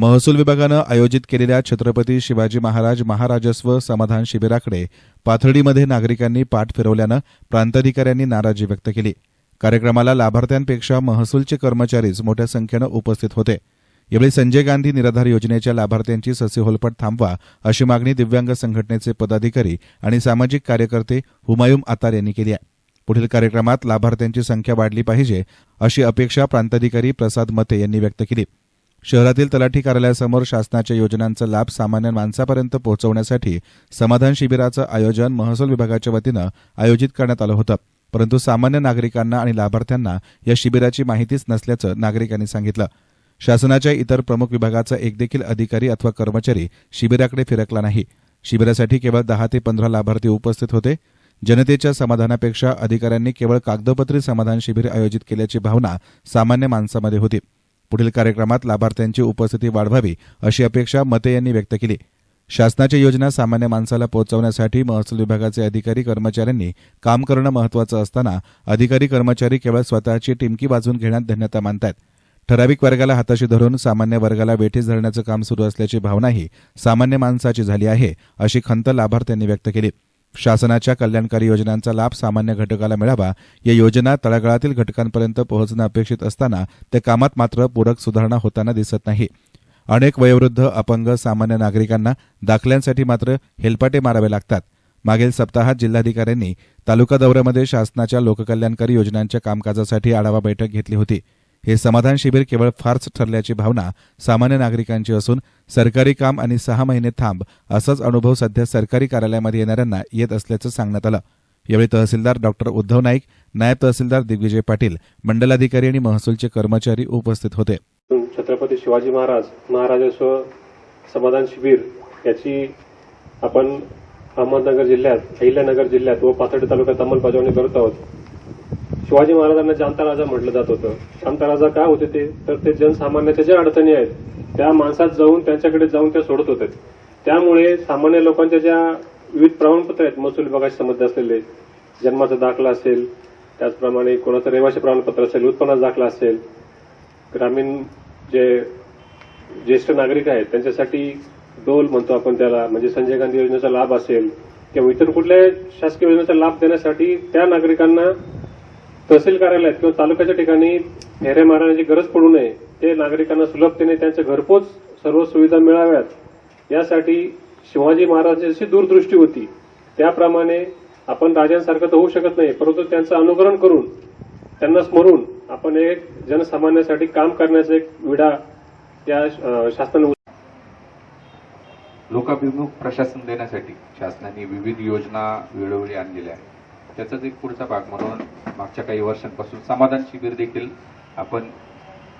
महसूल विभागानं आयोजित केलेल्या छत्रपती शिवाजी महाराज महाराजस्व समाधान शिबिराकडे पाथर्डीमध्ये नागरिकांनी पाठ फिरवल्यानं प्रांताधिकाऱ्यांनी नाराजी व्यक्त केली. कार्यक्रमाला लाभार्थ्यांपेक्षा महसूलचे कर्मचारीच मोठ्या संख्येनं उपस्थित होते. यावेळी संजय गांधी निराधार योजनेच्या लाभार्थ्यांची ससीहोलपट थांबवा अशी मागणी दिव्यांग संघटनेचे पदाधिकारी आणि सामाजिक कार्यकर्ते हुमायूम आतार यांनी केली आहे. पुढील कार्यक्रमात लाभार्थ्यांची संख्या वाढली पाहिजे अशी अपेक्षा प्रांताधिकारी प्रसाद मते यांनी व्यक्त केली. शहरातील तलाठी कार्यालयासमोर शासनाच्या योजनांचा लाभ सामान्य माणसापर्यंत पोहोचवण्यासाठी समाधान शिबिराचं आयोजन महसूल विभागाच्या वतीनं आयोजित करण्यात आलं होतं. परंतु सामान्य नागरिकांना आणि लाभार्थ्यांना या शिबिराची माहितीच नसल्याचं नागरिकांनी सांगितलं. शासनाच्या इतर प्रमुख विभागाचा एक देखील अधिकारी अथवा कर्मचारी शिबिराकडे फिरकला नाही. शिबिरासाठी केवळ दहा ते पंधरा लाभार्थी उपस्थित होते. जनतेच्या समाधानापेक्षा अधिकाऱ्यांनी केवळ कागदोपत्री समाधान शिबिर आयोजित केल्याची भावना सामान्य माणसामध्ये होती. पुढील कार्यक्रमात लाभार्थ्यांची उपस्थिती वाढवावी अशी अपेक्षा मते यांनी व्यक्त केली. शासनाच्या योजना सामान्य माणसाला पोहोचवण्यासाठी महसूल विभागाचे अधिकारी कर्मचाऱ्यांनी काम करणं महत्वाचं असताना अधिकारी कर्मचारी केवळ स्वतःची टिमकी वाजवून घेण्यात धन्यता मानतात ठराविक वर्गाला हाताशी धरून सामान्य वर्गाला वेठीस धरण्याचं काम सुरू असल्याची भावनाही सामान्य माणसाची झाली आहे अशी खंत लाभार्थ्यांनी व्यक्त केली. शासनाच्या कल्याणकारी योजनांचा लाभ सामान्य घटकाला मिळावा या योजना तळागाळातील घटकांपर्यंत पोहोचणं अपेक्षित असताना त्या कामात मात्र पूरक सुधारणा होताना दिसत नाही. अनेक वयोवृद्ध अपंग सामान्य नागरिकांना दाखल्यांसाठी मात्र हेलपाटे मारावे लागतात. मागील सप्ताहात जिल्हाधिकाऱ्यांनी तालुका दौऱ्यामध्ये शासनाच्या लोककल्याणकारी योजनांच्या कामकाजासाठी आढावा बैठक घेतली होती. हे समाधान शिबिर केवळ फारच ठरल्याची भावना सामान्य नागरिकांची असून सरकारी काम आणि सहा महिने थांब असाच अनुभव सध्या सरकारी कार्यालयामध्ये येणाऱ्यांना येत असल्याचं सांगण्यात आलं. यावेळी तहसीलदार डॉक्टर उद्धव नाईक नायब तहसीलदार दिग्विजय पाटील मंडलाधिकारी आणि महसूलचे कर्मचारी उपस्थित होते. छत्रपती शिवाजी महाराज महाराजस्व समाधान शिबिर याची आपण अहमदनगर जिल्ह्यात अहिल्यानगर जिल्ह्यात व पाथर्डी तालुक्यात अंमलबजावणी करत आहोत. शिवाजी महाराजांना जाणता राजा म्हटलं जात होतं. जाणता राजा काय होते ते? तर ते जनसामान्याच्या ज्या अडचणी आहेत त्या माणसात जाऊन त्यांच्याकडे जाऊन त्या सोडत होते. त्यामुळे सामान्य लोकांच्या ज्या विविध प्रमाणपत्र आहेत महसूल विभागाशी संबंध असलेले जन्माचा दाखला असेल त्याचप्रमाणे कोणाचं रहिवासी प्रमाणपत्र असेल उत्पन्नाचा दाखला असेल ग्रामीण जे ज्येष्ठ नागरिक आहेत त्यांच्यासाठी डोल म्हणतो आपण त्याला म्हणजे संजय गांधी योजनेचा लाभ असेल किंवा इतर कुठल्याही शासकीय योजनेचा लाभ देण्यासाठी त्या नागरिकांना तहसील कार्यालयात किंवा तालुक्याच्या ठिकाणी फेऱ्या मारण्याची गरज पडू नये ते नागरिकांना सुलभतेने त्यांच्या घरपोच सर्व सुविधा मिळाव्यात. यासाठी शिवाजी महाराजांची दूरदृष्टी होती त्याप्रमाणे आपण राजांसारखं तर होऊ शकत नाही परंतु त्यांचं अनुकरण करून त्यांना स्मरून आपण एक जनसामान्यासाठी काम करण्याचा एक विडा या अं, शासनाने लोकाभिमुख प्रशासन देण्यासाठी शासनाने विविध योजना वेळोवेळी आणलेल्या आहेत. त्याचाच एक पुढचा भाग म्हणून मागच्या काही वर्षांपासून समाधान शिबिर देखील आपण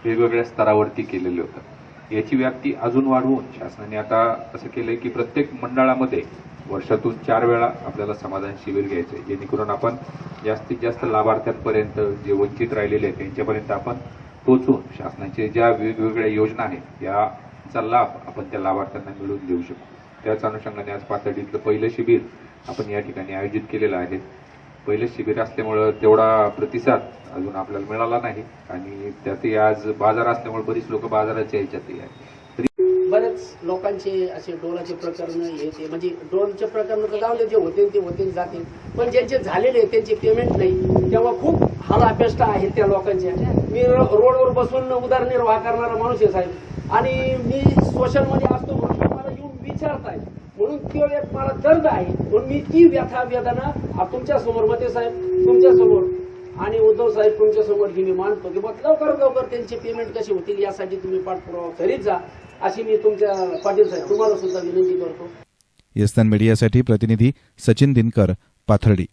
वेगवेगळ्या स्तरावरती केलेले होतं. याची व्याप्ती अजून वाढवून शासनाने आता असं केलंय की प्रत्येक मंडळामध्ये वर्षातून चार वेळा आपल्याला समाधान शिबिर घ्यायचं आहे. जेणेकरून आपण जास्तीत जास्त लाभार्थ्यांपर्यंत जे वंचित राहिलेले आहेत त्यांच्यापर्यंत आपण पोचून शासनाच्या ज्या वेगवेगळ्या योजना आहेत याचा लाभ आपण त्या लाभार्थ्यांना मिळवून देऊ शकतो त्याच अनुषंगाने आज पातळीतलं पहिलं शिबिर आपण या ठिकाणी आयोजित केलेलं आहे. पहिले शिबिर असल्यामुळं तेवढा प्रतिसाद अजून आपल्याला मिळाला नाही. आणि त्यातही आज बाजार असल्यामुळे बरीच लोक बाजाराच्या ह्याच्यातही आहेत. बरेच लोकांचे असे ड्रोनचे प्रकरण येते म्हणजे ड्रोनचे प्रकरण तर जे होते ते होते जातील. पण ज्यांचे झालेले आहेत, त्यांचे पेमेंट नाही. तेव्हा खूप हालापेष्टा आहेत त्या लोकांच्या. मी रोडवर बसून उदरनिर्वाह करणारा माणूस आहे साहेब. आणि मी सोशलमध्ये असतो म्हणून विचारताय. म्हणून ती एक मला दर्द आहे. म्हणून मी ती व्यथा वेदना तुमच्यासमोर मते साहेब. तुमच्यासमोर. आणि उद्धव साहेब तुमच्यासमोर ही मी मानतो की मग लवकर लवकर त्यांचे पेमेंट कसे होतील यासाठी तुम्ही पाठपुरावा करीत जा अशी मी तुमच्या पाटील साहेब तुम्हाला सुद्धा विनंती करतो. येस्तन मीडियासाठी प्रतिनिधी सचिन दिनकर पाथर्डी.